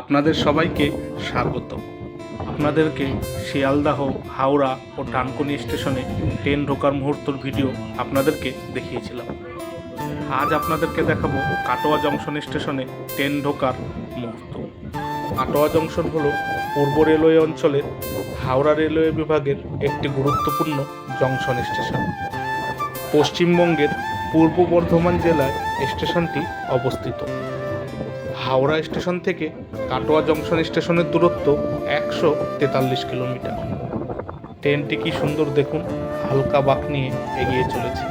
আপনাদের সবাইকে স্বাগত আপনাদেরকে শিয়ালদাহ, হাওড়া ও ডানকুনি স্টেশনে ট্রেন ঢোকার মুহূর্তর ভিডিও আপনাদেরকে দেখিয়েছিলাম। আজ আপনাদেরকে দেখাবো কাটোয়া জংশন স্টেশনে ট্রেন ঢোকার মুহূর্ত। কাটোয়া জংশন হলো পূর্ব রেলওয়ে অঞ্চলের হাওড়া রেলওয়ে বিভাগের একটি গুরুত্বপূর্ণ জংশন স্টেশন। পশ্চিমবঙ্গের পূর্ব বর্ধমান জেলায় স্টেশনটি অবস্থিত। হাওড়া স্টেশন থেকে কাটোয়া জংশন স্টেশনের দূরত্ব একশো তেতাল্লিশ কিলোমিটার। ট্রেনটি কি সুন্দর দেখুন? হালকা বাঁক নিয়ে এগিয়ে চলেছে।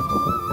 এটা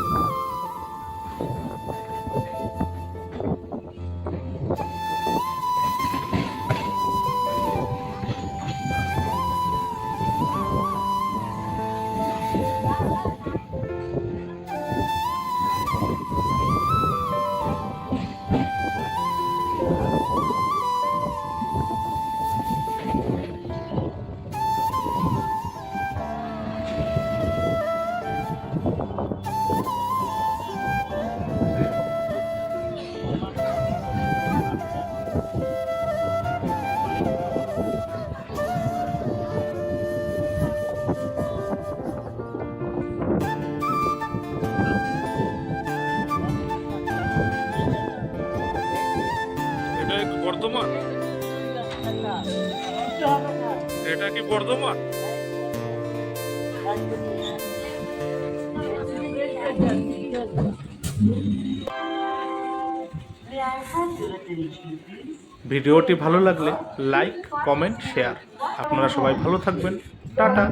বর্ধমান? এটা কি বর্ধমান? ভিডিওটি ভালো লাগলে লাইক, কমেন্ট, শেয়ার। আপনারা সবাই ভালো থাকবেন। টাটা।